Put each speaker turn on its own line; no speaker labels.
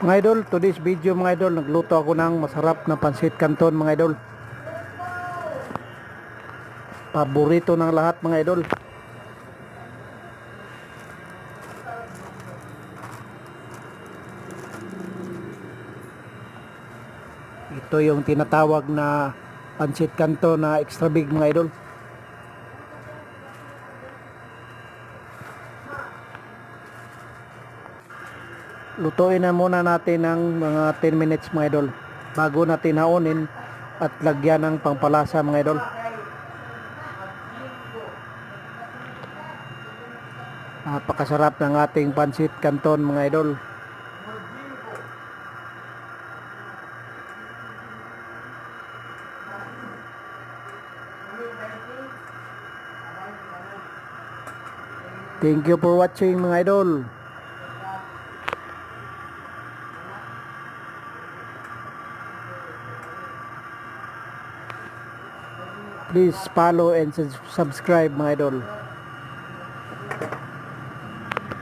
Mga idol, today's video mga idol, nagluto ako ng masarap na pansit canton mga idol. Paborito ng lahat mga idol. Ito yung tinatawag na pansit canton na extra big mga idol. Lutuin na muna natin ng mga 10 minutes mga idol bago natin haunin at lagyan ng pangpalasa mga idol. Napakasarap ng ating pansit canton mga idol. Thank you for watching mga idol Please follow and subscribe mga idol.